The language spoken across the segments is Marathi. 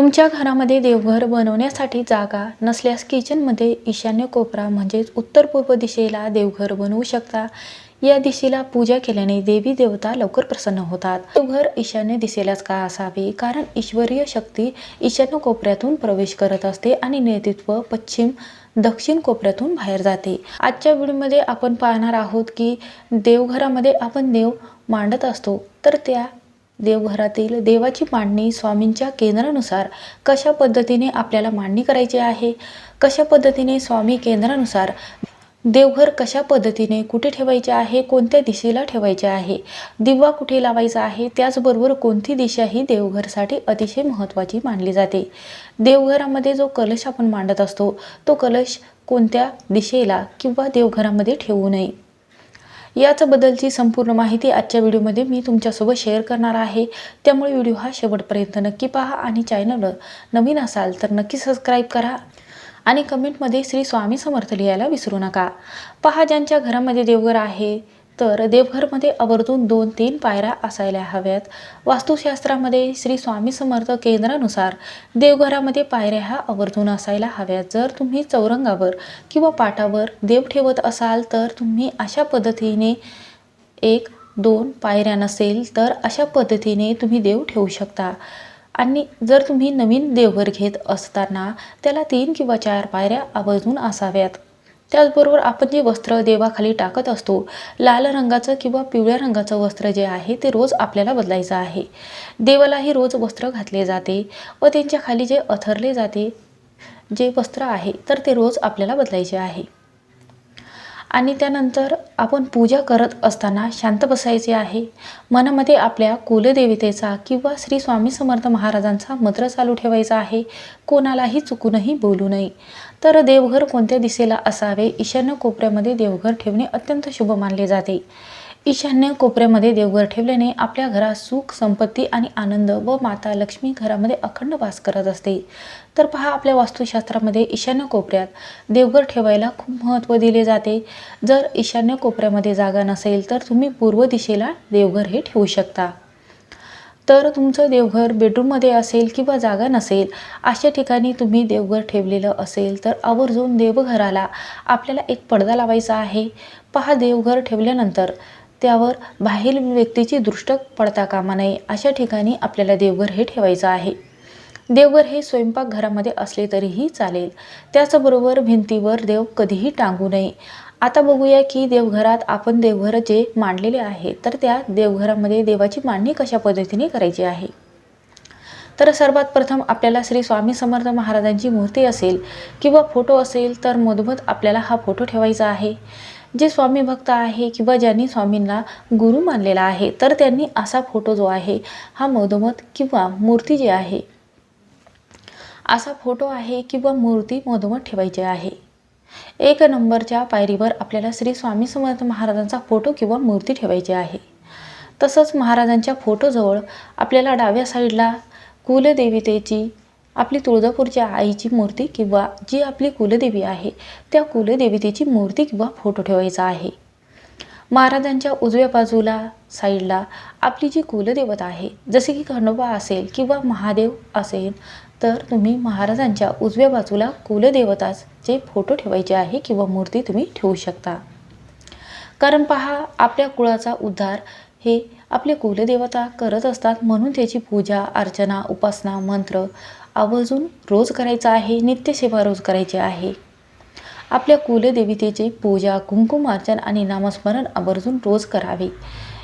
तुमच्या घरामध्ये देवघर बनवण्यासाठी जागा नसल्यास किचनमध्ये ईशान्य कोपरा म्हणजेच उत्तर पूर्व दिशेला देवघर बनवू शकता. या दिशेला पूजा केल्याने देवी देवता लवकर प्रसन्न होतात. देवघर ईशान्य दिशेलाच का असावे? कारण ईश्वरीय शक्ती ईशान्य कोपऱ्यातून प्रवेश करत असते आणि नेतृत्व पश्चिम दक्षिण कोपऱ्यातून बाहेर जाते. आजच्या व्हिडिओमध्ये आपण पाहणार आहोत की देवघरामध्ये आपण देव मांडत असतो. तर त्या देवघरातील देवाची मांडणी स्वामींच्या केंद्रानुसार कशा पद्धतीने आपल्याला मांडणी करायची आहे? कशा पद्धतीने स्वामी केंद्रानुसार देवघर कशा पद्धतीने कुठे ठेवायचे आहे? कोणत्या दिशेला ठेवायचे आहे? दिवा कुठे लावायचा आहे? त्याचबरोबर कोणती दिशा ही देवघरसाठी अतिशय महत्त्वाची मानली जाते? देवघरामध्ये जो कलश आपण मांडत असतो तो कलश कोणत्या दिशेला किंवा देवघरामध्ये ठेवू नये? याच्याबद्दलची संपूर्ण माहिती आजच्या व्हिडिओमध्ये मी तुमच्यासोबत शेअर करणार आहे. त्यामुळे व्हिडिओ हा शेवटपर्यंत नक्की पहा आणि चॅनल नवीन असाल तर नक्की सबस्क्राईब करा आणि कमेंटमध्ये श्री स्वामी समर्थ लिहायला विसरू नका. पहा ज्यांच्या घरामध्ये देवघर आहे तर देवघरमध्ये आवर्जून दोन तीन पायऱ्या असायला हव्यात. वास्तुशास्त्रामध्ये श्री स्वामी समर्थ केंद्रानुसार देवघरामध्ये पायऱ्या ह्या आवर्जून असायला हव्यात. जर तुम्ही चौरंगावर किंवा पाटावर देव ठेवत असाल तर तुम्ही अशा पद्धतीने एक दोन पायऱ्या नसेल तर अशा पद्धतीने तुम्ही देव ठेवू शकता. आणि जर तुम्ही नवीन देवघर घेत असताना त्याला तीन किंवा चार पायऱ्या आवर्जून असाव्यात. त्याचबरोबर आपण जे वस्त्र देवाखाली टाकत असतो लाल रंगाचं किंवा पिवळ्या रंगाचं वस्त्र जे आहे ते रोज आपल्याला बदलायचं आहे. देवालाही रोज वस्त्र घातले जाते व त्यांच्या खाली जे अथरले जाते जे वस्त्र आहे तर ते रोज आपल्याला बदलायचे आहे. आणि त्यानंतर आपण पूजा करत असताना शांत बसायचे आहे. मनामध्ये आपल्या कुलदेवतेचा किंवा श्री स्वामी समर्थ महाराजांचा मंत्र चालू ठेवायचा आहे. कोणालाही चुकूनही बोलू नये. तर देवघर कोणत्या दिशेला असावे? ईशान्य कोपऱ्यामध्ये देवघर ठेवणे अत्यंत शुभ मानले जाते. ईशान्य कोपऱ्यामध्ये देवघर ठेवल्याने आपल्या घरात सुख संपत्ती आणि आनंद व माता लक्ष्मी घरामध्ये अखंड वास करत असते. तर पहा आपल्या वास्तुशास्त्रामध्ये ईशान्य कोपऱ्यात देवघर ठेवायला खूप महत्त्व दिले जाते. जर ईशान्य कोपऱ्यामध्ये जागा नसेल तर तुम्ही पूर्व दिशेला देवघर हे ठेवू शकता. तर तुमचं देवघर बेडरूममध्ये असेल किंवा जागा नसेल अशा ठिकाणी तुम्ही देवघर ठेवलेलं असेल तर आवर्जून देवघराला आपल्याला एक पडदा लावायचा आहे. पहा देवघर ठेवल्यानंतर त्यावर बाहेर व्यक्तीची दृष्ट पडता कामा नये अशा ठिकाणी आपल्याला देवघर हे ठेवायचं आहे. देवघर हे स्वयंपाकघरामध्ये असले तरीही चालेल. त्याचबरोबर भिंतीवर देव कधीही टांगू नये. आता बघूया की देवघरात आपण देवघर जे मांडलेले आहे तर त्या देवघरामध्ये देवाची मांडणी कशा पद्धतीने करायची आहे? तर सर्वात प्रथम आपल्याला श्री स्वामी समर्थ महाराजांची मूर्ती असेल किंवा फोटो असेल तर मधोमध आपल्याला हा फोटो ठेवायचा आहे. जे स्वामी भक्त आहे किंवा ज्यांनी स्वामींना गुरु मानलेला आहे तर त्यांनी असा फोटो जो आहे हा मधोमध किंवा मूर्ती जी आहे असा फोटो आहे किंवा मूर्ती मधोमध ठेवायची आहे. एक नंबरच्या पायरीवर आपल्याला श्री स्वामी समर्थ महाराजांचा फोटो किंवा मूर्ती ठेवायची आहे. तसंच महाराजांच्या फोटोजवळ आपल्याला डाव्या साईडला कुलदेवतेची आपली तुळजापूरच्या आईची मूर्ती किंवा जी आपली कुलदेवी आहे त्या कुलदेवतेची मूर्ती किंवा फोटो ठेवायचा आहे. महाराजांच्या उजव्या बाजूला साईडला आपली जी कुलदेवता आहे जसे की खंडोबा असेल किंवा महादेव असेल तर तुम्ही महाराजांच्या उजव्या बाजूला कुलदेवताचे फोटो ठेवायचे आहे किंवा मूर्ती तुम्ही ठेवू शकता. कारण पहा आपल्या कुळाचा उद्धार हे आपले कुलदेवता करत असतात म्हणून त्याची पूजा अर्चना उपासना मंत्र आवर्जून रोज करायचा आहे नित्यसेवा रोज करायची आहे. आपल्या कुलदेवतेची पूजा कुंकुम अर्चन आणि नामस्मरण आवर्जून रोज करावे.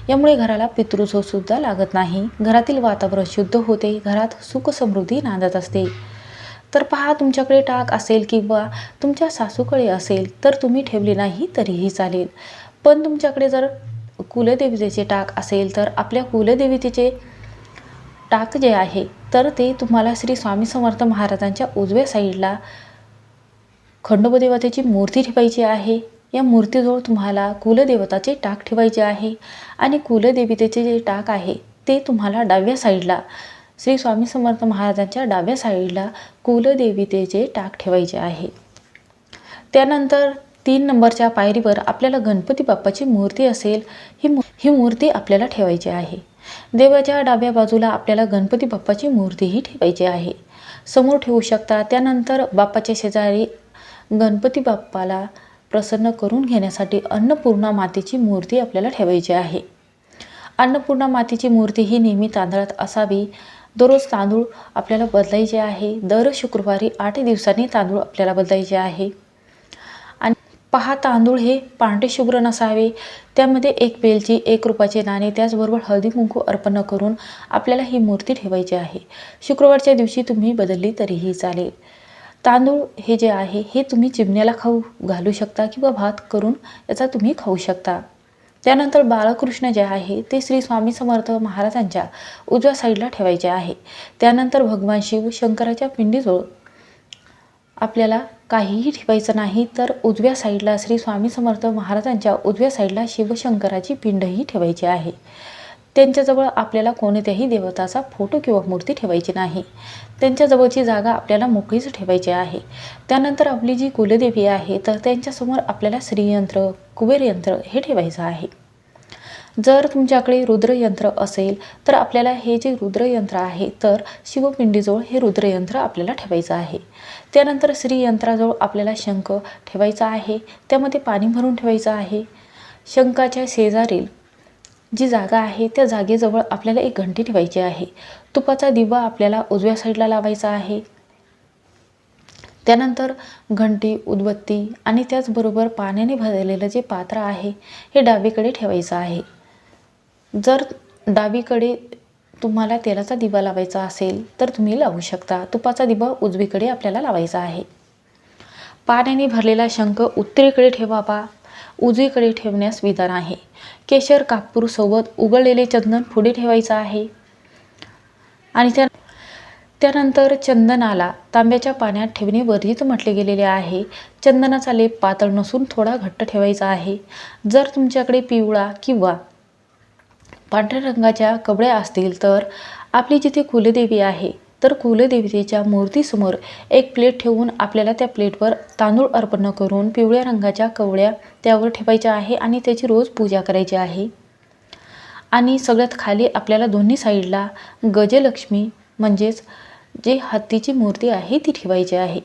यामुळे घराला पितृझोसुद्धा लागत नाही. घरातील वातावरण शुद्ध होते घरात सुख समृद्धी नांदत असते. तर पहा तुमच्याकडे टाक असेल किंवा तुमच्या सासूकडे असेल तर तुम्ही ठेवले नाही तरीही चालेल. पण तुमच्याकडे जर कुलदेवतेचे टाक असेल तर आपल्या कुलदेवतेचे टाक जे आहे तर ते तुम्हाला श्री स्वामी समर्थ महाराजांच्या उजव्या साईडला खंडोबदेवतेची मूर्ती ठेवायची आहे. या मूर्तीजवळ तुम्हाला कुलदेवताचे टाक ठेवायचे आहे आणि कुलदेवतेचे जे टाक आहे ते तुम्हाला डाव्या साईडला श्री स्वामी समर्थ महाराजांच्या डाव्या साईडला कुलदेवतेचे टाक ठेवायचे आहे. त्यानंतर तीन नंबरच्या पायरीवर आपल्याला गणपती बाप्पाची मूर्ती असेल ही मू ही मूर्ती आपल्याला ठेवायची आहे. देवाच्या डाव्या बाजूला आपल्याला गणपती बाप्पाची मूर्तीही ठेवायची आहे. समोर ठेवू शकता त्यानंतर बाप्पाच्या शेजारी गणपती बाप्पाला प्रसन्न करून घेण्यासाठी अन्नपूर्णा मातेची मूर्ती आपल्याला ठेवायची आहे. अन्नपूर्णा मातेची मूर्ती ही नेहमी तांदळात असावी. दररोज तांदूळ आपल्याला बदलायचे आहे. दर शुक्रवारी आठ दिवसांनी तांदूळ आपल्याला बदलायचे आहे. पहा तांदूळ हे पांढरे शुभ्र नसावे. त्यामध्ये एक वेलची एक रुपयाचे नाणे त्याचबरोबर हळदी कुंकू अर्पण करून आपल्याला ही मूर्ती ठेवायची आहे. शुक्रवारच्या दिवशी तुम्ही बदलली तरीही चालेल. तांदूळ हे जे आहे हे तुम्ही चिमण्याला खाऊ घालू शकता किंवा भात करून याचा तुम्ही खाऊ शकता. त्यानंतर बाळकृष्ण जे आहे ते श्री स्वामी समर्थ महाराजांच्या उजव्या साईडला ठेवायचे आहे. त्यानंतर भगवान शिव शंकराच्या पिंडीजवळ आपल्याला काहीही ठेवायचं नाही तर उजव्या साईडला श्री स्वामी समर्थ महाराजांच्या उजव्या साईडला शिवशंकराची पिंडही ठेवायची आहे. त्यांच्याजवळ आपल्याला कोणत्याही देवताचा फोटो किंवा मूर्ती ठेवायची नाही. त्यांच्याजवळची जागा आपल्याला मोकळीच ठेवायची आहे. त्यानंतर आपली जी कुलदेवी आहे तर त्यांच्यासमोर आपल्याला श्रीयंत्र कुबेरयंत्र हे ठेवायचं आहे. जर तुमच्याकडे रुद्रयंत्र असेल तर आपल्याला हे जे रुद्रयंत्र आहे तर शिवपिंडीजवळ हे रुद्रयंत्र आपल्याला ठेवायचं आहे. त्यानंतर श्रीयंत्राजवळ आपल्याला शंख ठेवायचा आहे. त्यामध्ये पाणी भरून ठेवायचं आहे. शंखाच्या शेजारील जी जागा आहे त्या जागेजवळ आपल्याला एक घंटी ठेवायची आहे. तुपाचा दिवा आपल्याला उजव्या साईडला लावायचा आहे. त्यानंतर घंटी उदबत्ती आणि त्याचबरोबर पाण्याने भरलेलं जे पात्र आहे हे डावीकडे ठेवायचं आहे. जर डावीकडे तुम्हाला तेलाचा दिवा लावायचा असेल तर तुम्ही लावू शकता. तुपाचा दिवा उजवीकडे आपल्याला लावायचा आहे. पाण्याने भरलेला शंख उत्तरेकडे ठेवावा. उजवीकडे ठेवण्यास विधान आहे. केशर कापूरसोबत उघडलेले उगळलेले चंदन पुढे ठेवायचं आहे. आणि त्या त्यानंतर चंदनाला तांब्याच्या पाण्यात ठेवणे वर्जित म्हटले गेलेले आहे. चंदनाचा लेप पातळ नसून थोडा घट्ट ठेवायचा आहे. जर तुमच्याकडे पिवळा किंवा पांढऱ्या रंगाच्या कपड्या असतील तर आपली जिथे कुलदेवी आहे तर कुलदेवतेच्या मूर्तीसमोर एक प्लेट ठेवून आपल्याला त्या प्लेटवर तांदूळ अर्पण करून पिवळ्या रंगाच्या कवड्या त्यावर ठेवायच्या आहे आणि त्याची रोज पूजा करायची आहे. आणि सगळ्यात खाली आपल्याला दोन्ही साईडला गजलक्ष्मी म्हणजेच जे हत्तीची मूर्ती आहे ती ठेवायची आहे.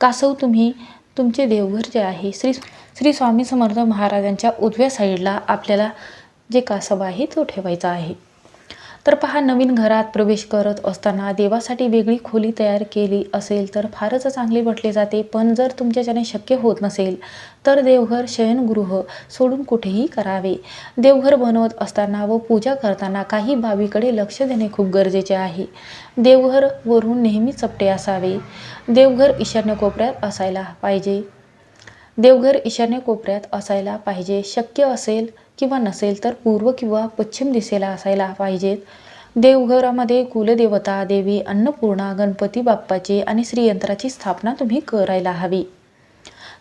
कासव तुम्ही तुमचे देवघर जे आहे श्री श्री स्वामी समर्थ महाराजांच्या उजव्या साईडला आपल्याला जे कासव आहे तो ठेवायचा आहे. तर पहा नवीन घरात प्रवेश करत असताना देवासाठी वेगळी खोली तयार केली असेल तर फारच चांगले म्हटले जाते. पण जर तुमच्याच्याने शक्य होत नसेल तर देवघर शयनगृह सोडून कुठेही करावे. देवघर बनवत असताना व पूजा करताना काही बाबीकडे लक्ष देणे खूप गरजेचे आहे. देवघर वरून नेहमी चपटे असावे. देवघर ईशान्य कोपऱ्यात असायला पाहिजे. देवघर ईशान्य कोपऱ्यात असायला पाहिजे. शक्य असेल किंवा नसेल तर पूर्व किंवा पश्चिम दिशेला असायला पाहिजेत. देवघरामध्ये कुलदेवता देवी अन्नपूर्णा गणपती बाप्पाची आणि श्रीयंत्राची स्थापना तुम्ही करायला हवी.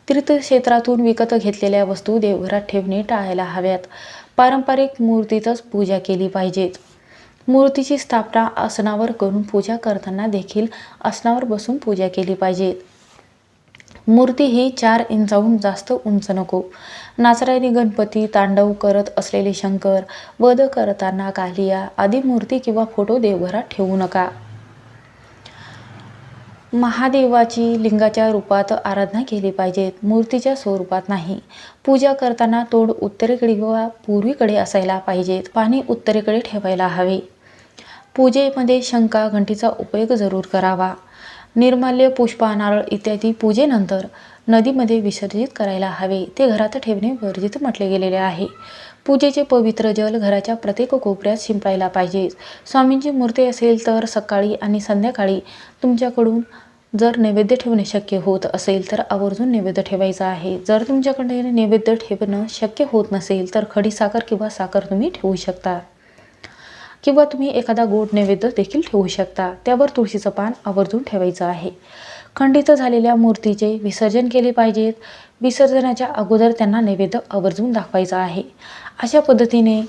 तीर्थक्षेत्रातून विकत घेतलेल्या वस्तू देवघरात ठेवणे टाळायला हव्यात. पारंपरिक मूर्तीतच पूजा केली पाहिजेत. मूर्तीची स्थापना आसनावर करून पूजा करताना देखील आसनावर बसून पूजा केली पाहिजेत. मूर्ती ही चार इंचाहून जास्त उंच नको. नाचरायनी गणपती तांडव करत असलेले शंकर वध करताना कालिया आदी मूर्ती किंवा फोटो देवघरात ठेवू नका. महादेवाची लिंगाच्या रूपात आराधना केली पाहिजेत. मूर्तीच्या स्वरूपात नाही. पूजा करताना तोड उत्तरेकडे किंवा पूर्वीकडे असायला पाहिजेत. पाणी उत्तरेकडे ठेवायला हवे. पूजेमध्ये शंका घंटीचा उपयोग जरूर करावा. निर्माल्य पुष्प नारळ इत्यादी पूजेनंतर नदीमध्ये विसर्जित करायला हवे. ते घरात ठेवणे वर्जित म्हटले गेलेले आहे. पूजेचे पवित्र जल घराच्या प्रत्येक कोपऱ्यात शिंपायला पाहिजे. स्वामींची मूर्ती असेल तर सकाळी आणि संध्याकाळी तुमच्याकडून जर नैवेद्य ठेवणे शक्य होत असेल तर आवर्जून नैवेद्य ठेवायचा आहे. जर तुमच्याकडे नैवेद्य ठेवणं शक्य होत नसेल तर खडी साखर किंवा साखर तुम्ही ठेवू शकता. किंवा तुम्ही एखादा गोड नैवेद्य देखील ठेवू शकता. त्यावर तुळशीचं पान आवर्जून ठेवायचं आहे. खंडित झालेल्या मूर्तीचे विसर्जन केले पाहिजेत. विसर्जनाच्या अगोदर त्यांना नैवेद्य आवर्जून दाखवायचा आहे. अशा पद्धतीने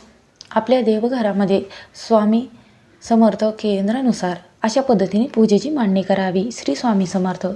आपल्या देवघरामध्ये स्वामी समर्थ केंद्रानुसार अशा पद्धतीने पूजेची मांडणी करावी. श्री स्वामी समर्थ.